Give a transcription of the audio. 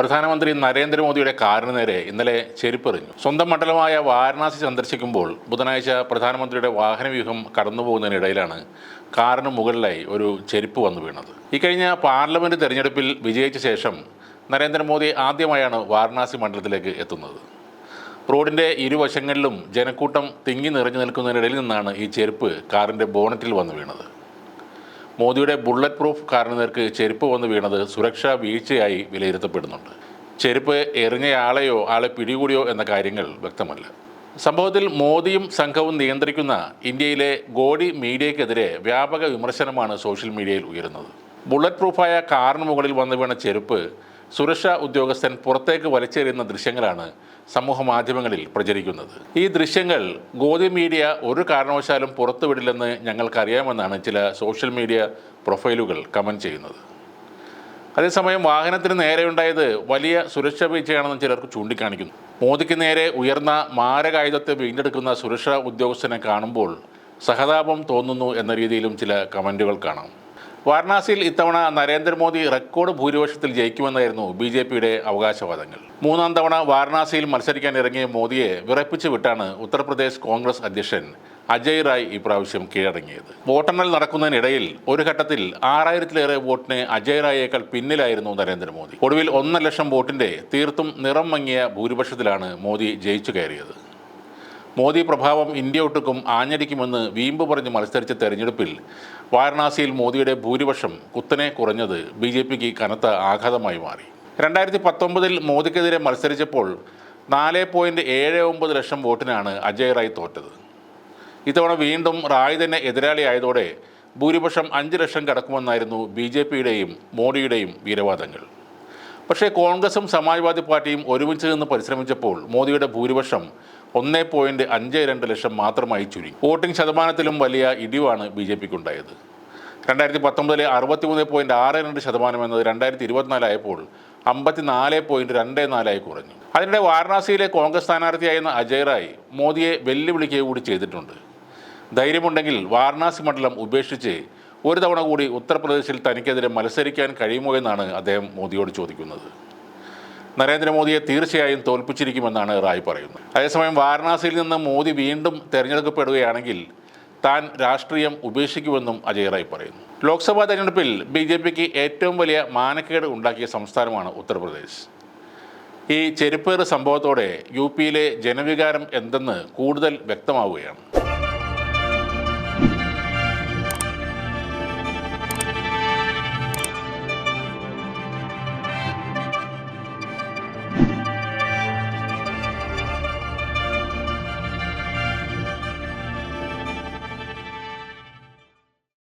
പ്രധാനമന്ത്രി നരേന്ദ്രമോദിയുടെ കാറിന് നേരെ ഇന്നലെ ചെരുപ്പെറിഞ്ഞു. സ്വന്തം മണ്ഡലമായ വാരണാസി സന്ദർശിക്കുമ്പോൾ ബുധനാഴ്ച പ്രധാനമന്ത്രിയുടെ വാഹനവ്യൂഹം കടന്നുപോകുന്നതിനിടയിലാണ് കാറിന് മുകളിലായി ഒരു ചെരുപ്പ് വന്നു വീണത്. ഇക്കഴിഞ്ഞ പാർലമെന്റ് തെരഞ്ഞെടുപ്പിൽ വിജയിച്ച ശേഷം നരേന്ദ്രമോദി ആദ്യമായാണ് വാരണാസി മണ്ഡലത്തിലേക്ക് എത്തുന്നത്. റോഡിന്റെ ഇരുവശങ്ങളിലും ജനക്കൂട്ടം തിങ്ങി നിറഞ്ഞു നിൽക്കുന്നതിനിടയിൽ നിന്നാണ് ഈ ചെരുപ്പ് കാറിന്റെ ബോണറ്റിൽ വന്നു വീണത്. മോദിയുടെ ബുള്ളറ്റ് പ്രൂഫ് കാറിന് നേർക്ക് ചെരുപ്പ് വന്ന് വീണത് സുരക്ഷാ വീഴ്ചയായി വിലയിരുത്തപ്പെടുന്നുണ്ട്. ചെരുപ്പ് എറിഞ്ഞയാളെയോ ആളെ പിടികൂടിയോ എന്ന കാര്യങ്ങൾ വ്യക്തമല്ല. സംഭവത്തിൽ മോദിയും സംഘവും നിയന്ത്രിക്കുന്ന ഇന്ത്യയിലെ ഗോഡി മീഡിയയ്ക്കെതിരെ വ്യാപക വിമർശനമാണ് സോഷ്യൽ മീഡിയയിൽ ഉയരുന്നത്. ബുള്ളറ്റ് പ്രൂഫായ കാറിന് മുകളിൽ വന്നു വീണ ചെരുപ്പ് സുരക്ഷാ ഉദ്യോഗസ്ഥൻ പുറത്തേക്ക് വലിച്ചെറിയുന്ന ദൃശ്യങ്ങളാണ് സമൂഹ മാധ്യമങ്ങളിൽ പ്രചരിക്കുന്നത്. ഈ ദൃശ്യങ്ങൾ ഗോതി മീഡിയ ഒരു കാരണവശാലും പുറത്തുവിടില്ലെന്ന് ഞങ്ങൾക്കറിയാമെന്നാണ് ചില സോഷ്യൽ മീഡിയ പ്രൊഫൈലുകൾ കമന്റ് ചെയ്യുന്നത്. അതേസമയം വാഹനത്തിന് നേരെയുണ്ടായത് വലിയ സുരക്ഷാ വീഴ്ചയാണെന്ന് ചിലർക്ക് ചൂണ്ടിക്കാണിക്കുന്നു. മോദിക്ക് നേരെ ഉയർന്ന മാരകായുധത്തെ വീണ്ടെടുക്കുന്ന സുരക്ഷാ ഉദ്യോഗസ്ഥനെ കാണുമ്പോൾ സഹതാപം തോന്നുന്നു എന്ന രീതിയിലും ചില കമന്റുകൾ കാണാം. വാരണാസിയിൽ ഇത്തവണ നരേന്ദ്രമോദി റെക്കോർഡ് ഭൂരിപക്ഷത്തിൽ ജയിക്കുമെന്നായിരുന്നു ബി ജെ പിയുടെ അവകാശവാദങ്ങൾ. മൂന്നാം തവണ വാരണാസിയിൽ മത്സരിക്കാൻ ഇറങ്ങിയ മോദിയെ വിറപ്പിച്ചു വിട്ടാണ് ഉത്തർപ്രദേശ് കോൺഗ്രസ് അധ്യക്ഷൻ അജയ് റായ് ഇപ്രാവശ്യം കീഴടങ്ങിയത്. വോട്ടെണ്ണൽ നടക്കുന്നതിനിടയിൽ ഒരു ഘട്ടത്തിൽ ആറായിരത്തിലേറെ വോട്ടിന് അജയ് റായേക്കാൾ പിന്നിലായിരുന്നു നരേന്ദ്രമോദി. ഒടുവിൽ ഒന്നര ലക്ഷം വോട്ടിന്റെ തീർത്തും നിറം മങ്ങിയ ഭൂരിപക്ഷത്തിലാണ് മോദി ജയിച്ചു കയറിയത്. മോദി പ്രഭാവം ഇന്ത്യ ഒട്ടുക്കും ആഞ്ഞടിക്കുമെന്ന് വീമ്പ് പറഞ്ഞ് മത്സരിച്ച തെരഞ്ഞെടുപ്പിൽ വാരണാസിയിൽ മോദിയുടെ ഭൂരിപക്ഷം കുത്തനെ കുറഞ്ഞത് ബി ജെ പിക്ക് കനത്ത ആഘാതമായി മാറി. രണ്ടായിരത്തി പത്തൊമ്പതിൽ മോദിക്കെതിരെ മത്സരിച്ചപ്പോൾ നാല് പോയിന്റ് ഏഴ് ഒമ്പത് ലക്ഷം വോട്ടിനാണ് അജയ് റായ് തോറ്റത്. ഇത്തവണ വീണ്ടും റായ് തന്നെ എതിരാളിയായതോടെ ഭൂരിപക്ഷം അഞ്ച് ലക്ഷം കടക്കുമെന്നായിരുന്നു ബി ജെ പിയുടെയും മോഡിയുടെയും വീരവാദങ്ങൾ. പക്ഷേ കോൺഗ്രസും സമാജ്വാദി പാർട്ടിയും ഒരുമിച്ച് നിന്ന് പരിശ്രമിച്ചപ്പോൾ മോദിയുടെ ഭൂരിപക്ഷം ഒന്ന് പോയിന്റ് അഞ്ച് രണ്ട് ലക്ഷം മാത്രമായി ചുരുങ്ങി. വോട്ടിംഗ് ശതമാനത്തിലും വലിയ ഇടിവാണ് ബി ജെ പിക്കുണ്ടായത്. രണ്ടായിരത്തി പത്തൊമ്പതിലെ അറുപത്തിമൂന്ന് പോയിന്റ് ആറ് രണ്ട് ശതമാനം എന്നത് രണ്ടായിരത്തി ഇരുപത്തിനാലായപ്പോൾ അമ്പത്തിനാല് പോയിന്റ് രണ്ട് നാലായി കുറഞ്ഞു. അതിനിടെ വാരണാസിയിലെ കോൺഗ്രസ് സ്ഥാനാർത്ഥിയായിരുന്ന അജയ് റായ് മോദിയെ വെല്ലുവിളിക്കുക കൂടി ചെയ്തിട്ടുണ്ട്. ധൈര്യമുണ്ടെങ്കിൽ വാരണാസി മണ്ഡലം ഉപേക്ഷിച്ച് ഒരു തവണ കൂടി ഉത്തർപ്രദേശിൽ തനിക്കെതിരെ മത്സരിക്കാൻ കഴിയുമോ എന്നാണ് അദ്ദേഹം മോദിയോട് ചോദിക്കുന്നത്. നരേന്ദ്രമോദിയെ തീർച്ചയായും തോൽപ്പിച്ചിരിക്കുമെന്നാണ് റായ് പറയുന്നത്. അതേസമയം വാരണാസിയിൽ നിന്ന് മോദി വീണ്ടും തെരഞ്ഞെടുക്കപ്പെടുകയാണെങ്കിൽ താൻ രാഷ്ട്രീയം ഉപേക്ഷിക്കുമെന്നും അജയ് റായ് പറയുന്നു. ലോക്സഭാ തെരഞ്ഞെടുപ്പിൽ ബി ജെ പിക്ക് ഏറ്റവും വലിയ മാനക്കേട് ഉണ്ടാക്കിയ സംസ്ഥാനമാണ് ഉത്തർപ്രദേശ്. ഈ ചെരുപ്പേറ് സംഭവത്തോടെ യു പിയിലെ ജനവികാരം എന്തെന്ന് കൂടുതൽ വ്യക്തമാവുകയാണ്.